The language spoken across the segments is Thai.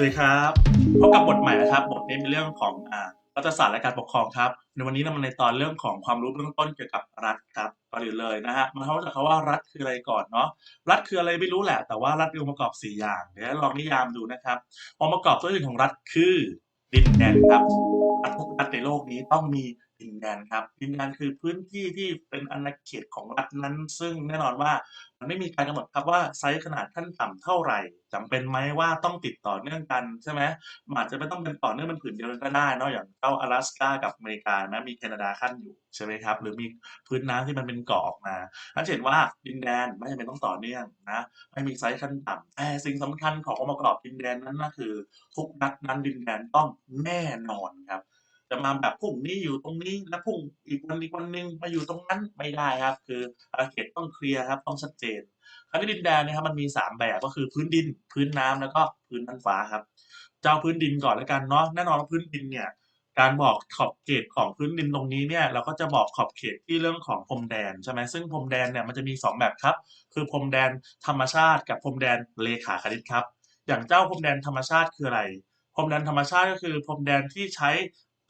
สวัสดีครับพบกับบทใหม่นะครับบทนี้เป็นเรื่องของอ่ารัฐศาสตร์และการปกครองครับในวันนี้เรามาในตอนเรื่องของความรู้เบื้องต้นเกี่ยวกับรัฐครับก่อนอื่นเลยนะฮะมาเข้าใจคำว่ารัฐคืออะไรก่อนเนาะรัฐคืออะไรไม่รู้แหละ แต่ว่ารัฐมีองค์ประกอบ 4 อย่างเดี๋ยวลองนิยามดูนะครับองค์ประกอบตัวหนึ่งของรัฐคือดินแดนครับทุกรัฐในโลกนี้ต้องมี ดินแดนครับ ดินแดนคือพื้นที่ที่เป็นอาณาเขตของรัฐนั้น ซึ่งแน่นอนว่ามันไม่มีการกำหนดครับว่าไซส์ขนาดท่านต่ำเท่าไหร่ จำเป็นไหมว่าต้องติดต่อเนื่องกันใช่ไหมอาจจะไม่ต้องเป็นต่อเนื่องเป็นผืนเดียวก็ได้นอกอย่างเจ้า阿拉สกากับอเมริกานะมีแคนาดาขั้นอยู่ใช่ไหมครับหรือมีพื้นน้ำที่มันเป็นเกาะออกมาถ้าเห็นว่าดินแดนไม่จำเป็นต้องต่อเนื่องนะไม่มีไซส์ขั้นต่ำแต่สิ่งสำคัญขององค์ประกอบดินแดนนั้นก็คือ ทุกนัดนั้นดินแดนต้องแน่นอนครับ จะมาแบบพุ่งนี้อยู่ตรงนี้แล้วพุ่งอีกวันอีกวันหนึ่งมาอยู่ตรงนั้นไม่ได้ครับ คืออาเขตต้องเคลียร์ครับต้องชัดเจนคราวนี้ดินแดนเนะครับมันมี 3 แบบก็คือพื้นดินพื้นน้ำแล้วก็พื้นน่านฟ้าครับจะเอาพื้นดินก่อนแล้วกันเนาะแน่นอนว่าพื้นดินเนี่ยการบอกขอบเขตของพื้นดินตรงนี้เนี่ยเราก็จะบอกขอบเขตที่เรื่องของพรมแดนใช่ไหมซึ่งพรมแดนเนี่ยมันจะมี 2 แบบครับ คือพรมแดนธรรมชาติกับพรมแดนเลขาคณิตครับ อย่างเจ้าพรมแดนธรรมชาติคืออะไร พรมแดนธรรมชาติก็คือพรมแดนที่ใช้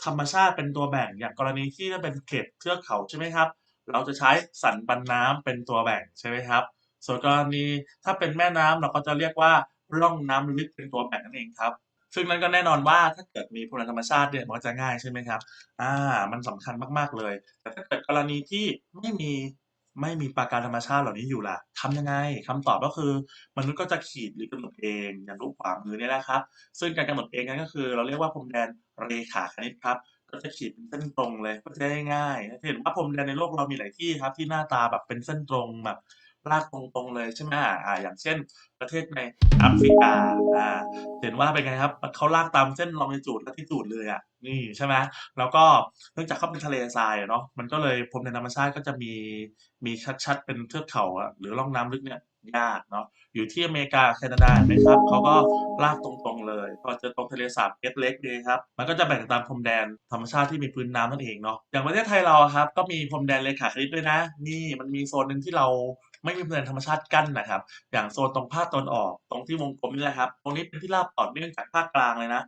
ธรรมชาติเป็นตัวแบ่งอย่างกรณีที่ถ้าเป็นเขตเทือกเขาใช่ไหมครับ เราจะใช้สันปันน้ำเป็นตัวแบ่งใช่ไหมครับ ส่วนกรณีถ้าเป็นแม่น้ำเราก็จะเรียกว่าร่องน้ำลึกเป็นตัวแบ่งนั่นเองครับ ซึ่งนั้นก็แน่นอนว่าถ้าเกิดมีพลังธรรมชาติเนี่ยมันจะง่ายใช่ไหมครับ อ่า มันสำคัญมากๆเลย แต่ถ้าเกิดกรณีที่ไม่มี ไม่มีปราการธรรมชาติเหล่านี้อยู่ล่ะทำยังไงคำตอบก็คือ มนุษย์ก็จะขีดหรือกำหนดเองอย่างรูปขวามือนี่แหละครับ ซึ่งการกำหนดเองนั้นก็คือ เราเรียกว่าพรมแดนเรขาคณิตครับก็จะขีดเป็นเส้นตรงเลยก็จะได้ง่ายๆเห็นว่าพรมแดนในโลกเรามีหลายที่ครับที่หน้าตาแบบเป็นเส้นตรงแบบ ลากตรงๆเลยใช่ไหมอ่าอย่างเช่น ประเทศในแอฟริกาอ่าเห็นว่าเป็นไงครับเขาลากตามเส้นลองจูดและที่จูดเลยอะนี่ใช่ไหมแล้วก็เนื่องจากเขาเป็นทะเลทรายเนาะมันก็เลยพรมแดนธรรมชาติก็จะมีมีชัดๆ เป็นเทือกเขาอะหรือร่องน้ำลึกเนี่ยยากเนาะอยู่ที่อเมริกาแคนาดาไหมครับเขาก็ลากตรงๆเลย พอเจอตรงทะเลสาบเล็กๆเลยครับ มันก็จะแบ่งตามพรมแดนธรรมชาติที่มีพื้นน้ำนั่นเองเนาะอย่างประเทศไทยเราครับ ก็มีพรมแดนเลขาคณิตด้วยนะ นี่มันมีโซนหนึ่งที่เรา ไม่มีพรมแดนธรรมชาติกั้นนะครับ อย่างโซนตรงภาคตะวันออกตรงที่วงกลมนี่แหละครับตรงนี้เป็นที่ราบต่อเนื่องจากภาคกลางเลยนะ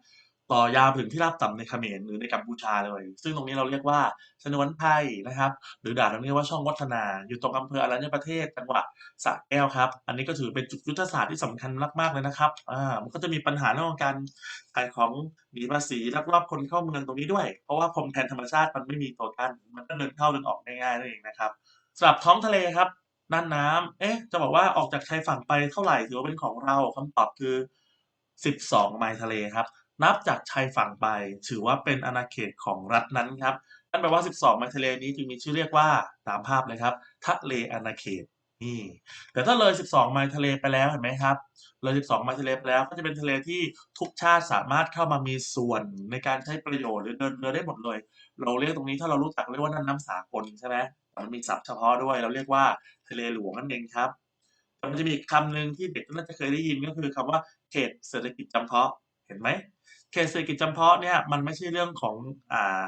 ต่อยาวถึงที่ราบต่ำในเขมรหรือในกัมพูชาเลย ซึ่งตรงนี้เราเรียกว่าชนวนไพรนะครับ หรือด่านตรงนี้ว่าช่องวัฒนา อยู่ตรงอำเภออรัญญประเทศจังหวัดสระแก้วครับ อันนี้ก็ถือเป็นจุดยุทธศาสตร์ที่สำคัญมากๆเลยนะครับอ่ามันก็จะมีปัญหาเรื่องของการขายของหนีภาษีลักลอบคนเข้าเมืองตรงนี้ด้วย เพราะว่าพรมแดนธรรมชาติมันไม่มีตัวกั้นมันก็เดินเข้าเดินออกง่ายๆนั่นเองนะครับสำหรับท้องทะเลครับ น่านน้ำเอ๊ะ จะบอกว่าออกจากชายฝั่งไปเท่าไหร่ถือว่าเป็นของเราคำตอบคือ 12 ไมล์ทะเลครับ นับจากชายฝั่งไป ถือว่าเป็นอาณาเขตของรัฐนั้นครับนั่นแปลว่า 12 ไมล์ทะเลนี้จึงมีชื่อเรียกว่าตามภาพเลยครับ ทะเลอาณาเขตนี่แต่ถ้าเลย 12 ไมล์ทะเลไปแล้วเห็นไหมครับ เลย 12 ไมล์ทะเลไปแล้วก็จะเป็นทะเลที่ทุกชาติสามารถเข้ามามีส่วนในการใช้ประโยชน์หรือเดินเรือได้หมดเลย เราเรียกตรงนี้ถ้าเรารู้จักเรียกว่าน่านน้ำสากลใช่ไหม มันมีศัพท์เฉพาะด้วย เราเรียกว่าทะเลหลวงนั่นเองครับมันจะมีคำหนึ่งที่เด็กน่าจะเคยได้ยินก็คือคำว่าเขตเศรษฐกิจจำเพาะเห็นไหมเขตเศรษฐกิจจำเพาะเนี่ยมันไม่ใช่เรื่องของอ่า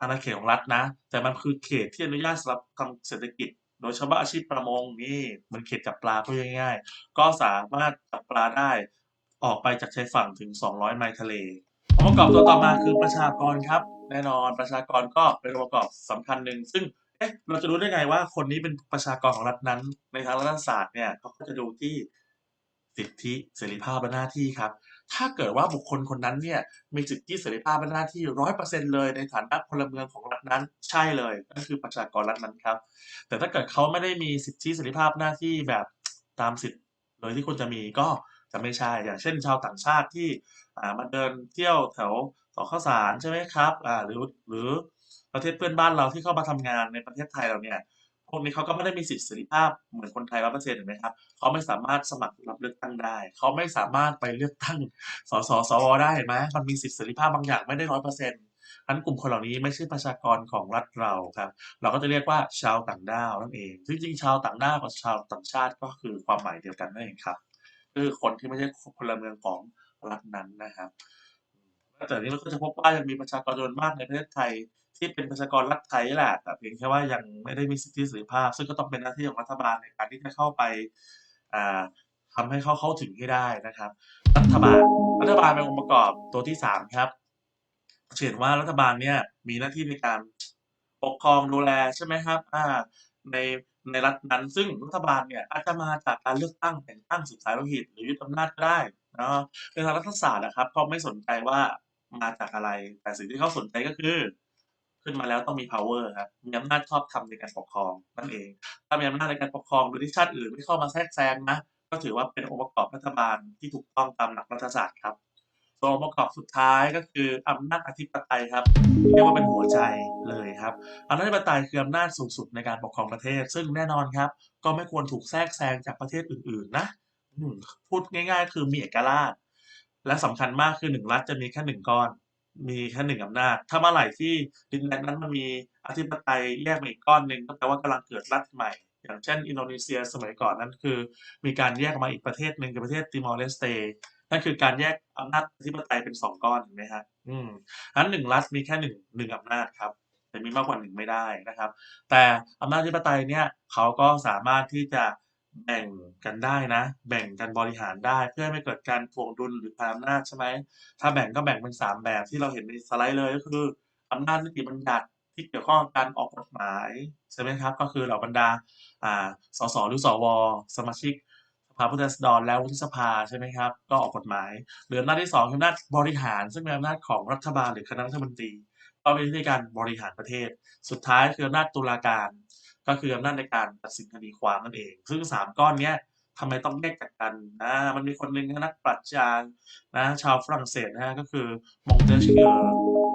อาณาเขตของรัฐนะ แต่มันคือเขตที่อนุญาตสำหรับทำเศรษฐกิจ โดยเฉพาะอาชีพประมงนี่มันเขตจับปลาพูดง่ายๆ ก็สามารถจับปลาได้ออกไปจากชายฝั่งถึง 200 ไมล์ทะเลองค์ประกอบตัวต่อมาคือประชากรครับ แน่นอนประชากรก็เป็นองค์ประกอบสำคัญหนึ่งซึ่ง เอ๊ะเราจะรู้ได้ไงว่าคนนี้เป็นประชากรของรัฐนั้นในทางรัฐศาสตร์เนี่ยเขาก็จะดูที่สิทธิเสรีภาพและหน้าที่ครับ ถ้าเกิดว่าบุคคลคนนั้นเนี่ยมีสิทธิเสรีภาพและหน้าที่ร้อยเปอร์เซ็นต์เลยในฐานะพลเมืองของรัฐนั้น ใช่เลยก็คือประชากรรัฐนั้นครับ แต่ถ้าเกิดเขาไม่ได้มีสิทธิเสรีภาพหน้าที่แบบตามสิทธิ์เลยที่ควรจะมีก็จะไม่ใช่อย่างเช่น ชาวต่างชาติที่อ่ามาเดินเที่ยวแถวสข้าวสารใช่ไหมครับอ่าหรือหรือ ประเทศเพื่อนบ้านเราที่เข้ามาทำงานในประเทศไทยเราเนี่ยพวกนี้เขาก็ไม่ได้มีสิทธิเสรีภาพเหมือนคนไทยร้อยเปอร์เซ็นต์เห็นไหมครับเขาไม่สามารถสมัครรับเลือกตั้งได้ เขาไม่สามารถไปเลือกตั้งสสสวได้เห็นไหมมันมีสิทธิเสรีภาพบางอย่างไม่ได้ร้อยเปอร์เซ็นต์ฉะนั้นกลุ่มคนเหล่านี้ไม่ใช่ประชากรของรัฐเราครับ เราก็จะเรียกว่าชาวต่างด้าวนั่นเองจริงๆชาวต่างด้าวกับชาวต่างชาติก็คือความหมายเดียวกันนั่นเองครับคือคนที่ไม่ใช่พลเมืองของรัฐนั้นนะครับ แต่นี้เราก็จะพบว่ายังมีประชากรจำนวนมากในประเทศไทย ที่เป็นประชากรรัฐไทยแหละแต่เพียงแค่ว่ายังไม่ได้มีสิทธิเสรีภาพ ซึ่งก็ต้องเป็นหน้าที่ของรัฐบาลในการที่จะเข้าไปอ่าทำให้เขาเข้าถึงให้ได้นะครับ รัฐบาลรัฐบาลเป็นองค์ประกอบตัวที่3ครับจะเห็นว่ารัฐบาลเนี่ยมีหน้าที่ในการปกครองดูแลใช่ไหมครับอ่าในในรัฐนั้น ซึ่งรัฐบาลเนี่ยอาจจะมาจากการเลือกตั้งแต่งตั้งสืบสายโลหิตหรือยึดอำนาจก็ได้นะในทางรัฐศาสตร์อะครับก็ไม่สนใจว่า มาจากอะไร แต่สิ่งที่เขาสนใจก็คือ ขึ้นมาแล้วต้องมี power ครับ มีอำนาจชอบธรรมในการปกครองนั่นเอง ถ้ามีอำนาจในการปกครองโดยที่ชาติอื่นไม่เข้ามาแทรกแซงนะ ก็ถือว่าเป็นองค์ประกอบรัฐบาลที่ถูกต้องตามหลักรัฐศาสตร์ครับส่วนองค์ประกอบสุดท้ายก็คืออำนาจอธิปไตยครับเรียกว่าเป็นหัวใจเลยครับอำนาจอธิปไตยคืออำนาจสูงสุดในการปกครองประเทศ ซึ่งแน่นอนครับ ก็ไม่ควรถูกแทรกแซงจากประเทศอื่นๆนะพูดง่าย ๆ คือมีเอกราช และสำคัญมากคือ1รัฐจะมีแค่1ก้อน มีแค่1อำนาจ ถ้าเมื่อไหร่ที่ดินแดนนั้นมันมีอธิปไตยแยกมาอีกก้อนหนึ่งก็แปลว่ากำลังเกิดรัฐใหม่ อย่างเช่น อินโดนีเซียสมัยก่อนนั้นคือ มีการแยกมาอีกประเทศหนึ่งคือประเทศ Timor-Leste นั่นคือการแยกอำนาจอธิปไตยเป็น2ก้อนเห็นไหมครับอืมงั้น1รัฐมีแค่1 1อำนาจครับแต่มีมากกว่า1ไม่ได้นะครับ แต่อำนาจอธิปไตยเนี่ยเขาก็สามารถที่จะ แบ่งกันได้นะ แบ่งกันบริหารได้เพื่อให้ไม่เกิดการถ่วงดุลหรือพาอำนาจใช่ไหมถ้าแบ่งก็แบ่งเป็น 3 แบบที่เราเห็นในสไลด์เลยก็คืออำนาจนิติบัญญัติที่เกี่ยวข้องกับการออกกฎหมายใช่ไหมครับ ก็คือเหล่าบรรดาอ่าสสหรือสวสมาชิกสภาผู้แทนราษฎรและวุฒิสภาใช่ไหมครับ ก็ออกกฎหมาย หรืออำนาจที่2คืออำนาจบริหาร ซึ่งเป็นอำนาจของรัฐบาลหรือคณะรัฐมนตรี ก็เป็นวิธีการบริหารประเทศ สุดท้ายคืออำนาจตุลาการ ก็คืออำนาจในการตัดสินคดีความนั่นเอง ซึ่ง 3 ก้อนเนี้ยทำไมต้องแยกจากกันอามันมีคนหนึ่งนักปรัชญานะชาวฝรั่งเศสนะก็คือ Montesquieu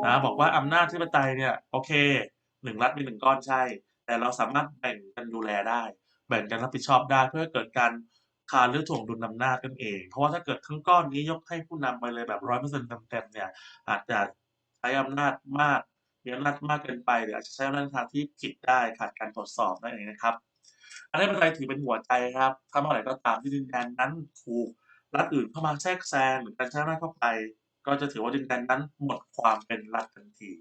นะบอกว่าอำนาจอธิปไตยเนี่ยโอเค1รัฐมี1ก้อนใช่ แต่เราสามารถแบ่งกันดูแลได้ แบ่งกันรับผิดชอบได้เพื่อเกิดการคานหรือถ่วงดุลอำนาจนั่นเอง เพราะว่าถ้าเกิดทั้งก้อนนี้ยกให้ผู้นำไปเลยแบบ100%เปอร์เซ็นต์เต็มๆเนี่ยอาจจะ ช้อำนาจมากมีอำนาจมากเกินไปหรืออาจจะใช้อำนาจทางที่ผิดได้ขาดการตรวจสอบนั่นเองนะครับอธิปไตยถือเป็นหัวใจครับถ้าเมื่อไหร่ก็ตามที่ดินแดนนั้นถูกรัฐอื่นเข้ามาแทรกแซงหรือการใช้อำนาจเข้าไป ก็จะถือว่าดินแดนนั้นหมดความเป็นรัฐทันที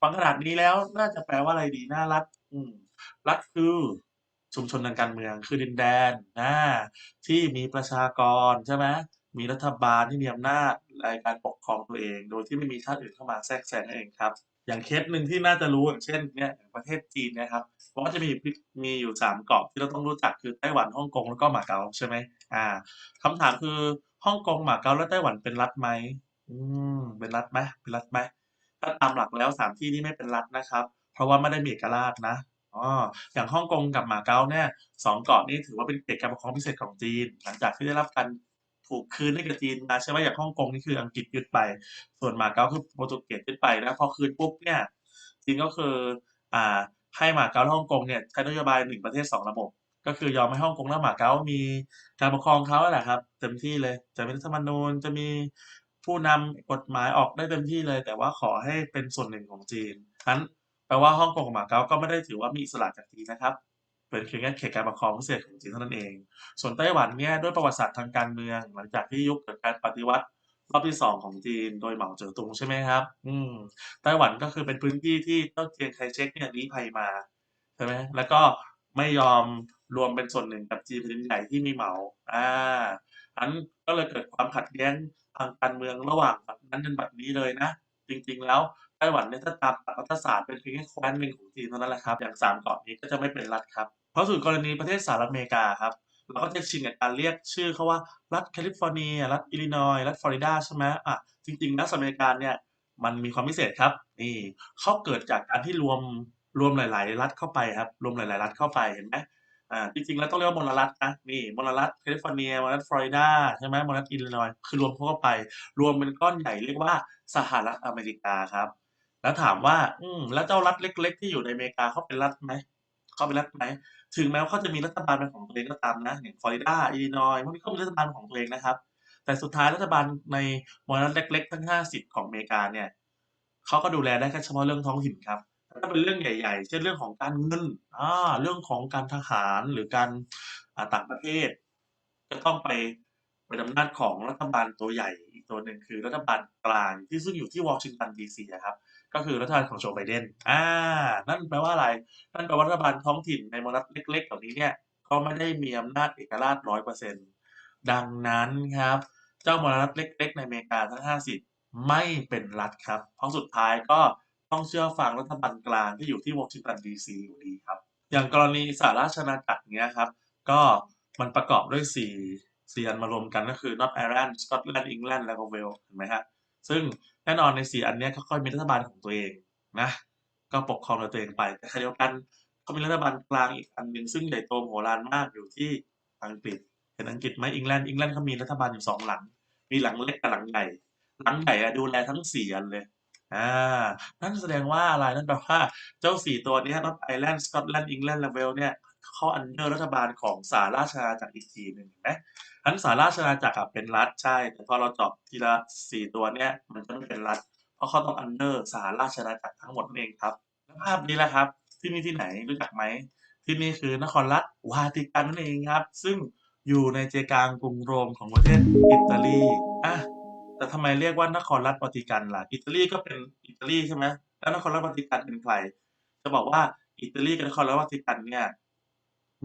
ฟังขนาดนี้แล้วน่าจะแปลว่าอะไรดีนะรัฐอืมรัฐคือชุมชนทางการเมืองคือดินแดนอาที่มีประชากรใช่ไหม มีรัฐบาลที่มีอำนาจในการปกครองตัวเอง โดยที่ไม่มีชาติอื่นเข้ามาแทรกแซงนั่นเองครับ อย่างเคสหนึ่งที่น่าจะรู้อย่างเช่นเนี่ยประเทศจีนนะครับเพราะจะมีมีอยู่3เกาะที่เราต้องรู้จักคือไต้หวันฮ่องกงแล้วก็หมาเก๊าใช่ไหมอ่าคำถามคือฮ่องกงหมาเก๊าและไต้หวันเป็นรัฐไหม?อืมเป็นรัฐไหมเป็นรัฐไหม?ถ้าตามหลักแล้ว3ที่นี้ไม่เป็นรัฐนะครับ เพราะว่าไม่ได้มีเอกราชนะอ๋ออย่างฮ่องกงกับหมาเก๊าเนี่ย2เกาะนี้ถือว่าเป็นเขตการปกครองพิเศษของจีน หลังจากที่ได้รับการ ถูกคืนให้กับจีนมาใช่ไหมอย่างฮ่องกงนี่คืออังกฤษยึดไป ส่วนมาเก๊าคือโปรตุเกสยึดไปนะพอคืนปุ๊บเนี่ยจีนก็คืออ่าให้หมาเก๊าและฮ่องกงเนี่ยใช้นโยบาย1ประเทศ2ระบบ ก็คือยอมให้ฮ่องกงและหมาเก๊ามีการปกครองเขาแหละครับ เต็มที่เลยจะมีรัฐธรรมนูญจะมีผู้นำกฎหมายออกได้เต็มที่เลย แต่ว่าขอให้เป็นส่วนหนึ่งของจีนงั้นแปลว่าฮ่องกงกับหมาเก๊าก็ไม่ได้ถือว่ามีอิสระจากจีนนะครับ เป็นเพียงแค่เขตการปกครองพิเศษของจีนเท่านั้นเอง ส่วนไต้หวันเนี่ยด้วยประวัติศาสตร์ทางการเมือง หลังจากที่ยุคเกิดการปฏิวัติรอบที่2ของจีนโดยเหมาเจ๋อตุงใช่ไหมครับ อืม ไต้หวันก็คือเป็นพื้นที่ที่เจ้าเจียงไคเชกเนี่ยลี้ภัยมาใช่ไหมแล้วก็ไม่ยอมรวมเป็นส่วนหนึ่งกับจีนแผ่นดินใหญ่ที่มีเหมา อ่างั้นก็เลยเกิดความขัดแย้งทางการเมืองระหว่างแบัดนั้นจนบัดนี้เลยนะ จริงๆแล้วไต้หวันเนี่ยถ้าตามหลักรัฐศาสตร์เป็นเพียงแค่แคว้นหนึ่งของจีนเท่านั้นแหละครับ อย่าง3เกาะนี้ก็จะไม่เป็นรัฐครับ เพราะส่วนกรณีประเทศสหรัฐอเมริกาครับเราก็จะชินกับการเรียกชื่อเขาว่ารัฐแคลิฟอร์เนีย รัฐอิลลินอยรัฐฟลอริดาใช่ไหมอาจริงๆรัฐอเมริกาเนี่ยมันมีความพิเศษครับนี่เขาเกิดจากการที่รวมรวมหลาย ๆ รัฐเข้าไปครับรวมหลาย ๆ รัฐเข้าไปเห็นไหมอ่าจริงๆแล้วต้องเรียกว่ามลรัฐนะนี่มลรัฐแคลิฟอร์เนียมลรัฐฟลอริดาใช่ไหมมลรัฐอิลลินอยคือรวมเข้าไป รวมเป็นก้อนใหญ่เรียกว่าสหรัฐอเมริกาครับ แล้วถามว่า อืมแล้วเจ้ารัฐเล็ก ๆ ที่อยู่ในอเมริกาเขาเป็นรัฐไหม เขาเป็นรัฐไหมถึงแม้ว่าเขาจะมีรัฐบาลเป็นของตัวเองก็ตามนะอย่างฟลอริดาอิลลินอยส์พวกนี้เขามีรัฐบาลของตัวเองนะครับ แต่สุดท้ายรัฐบาลในมลรัฐเล็ก ๆ ทั้ง 50 ของอเมริกาเนี่ยเขาก็ดูแลได้แค่เฉพาะเรื่องท้องถิ่นครับถ้าเป็นเรื่องใหญ่ๆ เช่นเรื่องของการเงินอ่าเรื่องของการทหารหรือการต่างประเทศก็ต้องไปเป็นอำนาจของรัฐบาลตัวใหญ่อีกตัวหนึ่งคือรัฐบาลกลางที่ซึ่งอยู่ที่วอชิงตันดีซีครับ ก็คือรัฐบาลของโจไบเดนอ่า นั่นแปลว่าอะไร นั่นแปลว่ารัฐบาลท้องถิ่นในมลรัฐเล็กๆเหล่านี้เนี่ย ก็ไม่ได้มีอำนาจเอกราช100%ดังนั้นครับ เจ้ามลรัฐเล็ก ๆ ในอเมริกาทั้ง50ไม่เป็นรัฐครับ เพราะสุดท้ายก็ต้องเชื่อฟังรัฐบาลกลางที่อยู่ที่วอชิงตันดีซีอยู่ดีครับ อย่างกรณีสหราชอาณาจักรเนี้ยครับ ก็มันประกอบด้วย4 4อันมารวมกันก็คือ North Ireland Scotland England แล้วก็เวลส์เห็นไหมครับซึ่ง แน่นอนใน4อันนี้เขาก็มีรัฐบาลของตัวเองนะ ก็ปกครองโดยตัวเองไปแต่ขณะเดียวกันเขามีรัฐบาลกลางอีกอันหนึ่งซึ่งใหญ่โตโหฬารมากอยู่ที่อังกฤษเห็นอังกฤษไหมอังกฤษอังกฤษเขามีรัฐบาลอยู่2หลัง มีหลังเล็กกับหลังใหญ่หลังใหญ่ดูแลทั้ง4อันเลยอ่านั่นแสดงว่าอะไรนั่นแปลว่าเจ้า4ตัวนี้ย North Ireland Scotland England และเวลเนี่ย เข้า under รัฐบาลของสหราชอาณาจักรอีกทีหนึ่งเห็นไหมทั้นสหราชอาณาจักรเป็นรัฐใช่ แต่พอเราเจาะทีละ4ตัวเนี้ยมันจะไม่เป็นรัฐ เพราะเขาต้อง under สหราชอาณาจักรทั้งหมดนั่นเองครับภาพนี้แหละครับ ที่นี่ที่ไหนรู้จักไหม ที่นี่คือนครรัฐวาติกันนั่นเองครับ ซึ่งอยู่ในใจกลางกรุงโรมของประเทศอิตาลีอาแต่ทำไมเรียกว่านครรัฐวาติกันล่ะ อิตาลีก็เป็นอิตาลีใช่ไหมแล้วนครรัฐวาติกันเป็นใคร จะบอกว่าอิตาลีกับนครรัฐวาติกันเนี่ย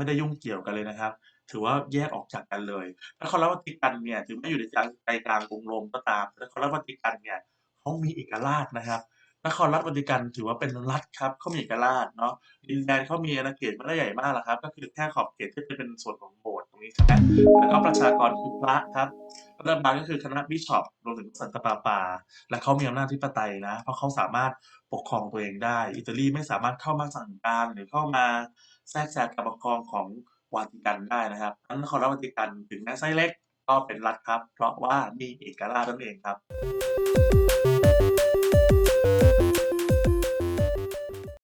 ไม่ได้ยุ่งเกี่ยวกันเลยนะครับ ถือว่าแยกออกจากกันเลยนครรัฐวาติกันเนี่ยถึงไม่อยู่ในใจกลางกรุงโรมก็ตามนครรัฐวาติกันเนี่ยเขามีเอกราชนะครับนครรัฐวาติกันถือว่าเป็นรัฐครับเขามีเอกราชเนาะดินแดนเขามีอาณาเขตไม่ได้ใหญ่มากหรอกครับ ก็คือแค่ขอบเขตที่เป็นส่วนของโบสถ์ตรงนี้ใช่ไหมแล้วก็ประชากรคือพระครับรัฐบาลก็คือคณะบิชอปรวมถึงสันตปาปา และเขามีอำนาจอธิปไตยนะ เพราะเขาสามารถปกครองตัวเองได้ อิตาลีไม่สามารถเข้ามาสั่งการหรือเข้ามาแทรกแซงการปกครองของวาติกันได้นะครับดังนั้นนครรัฐวาติกันถึงแม้ไซส์เล็กก็เป็นรัฐครับ เพราะว่ามีเอกราชนั่นเองครับ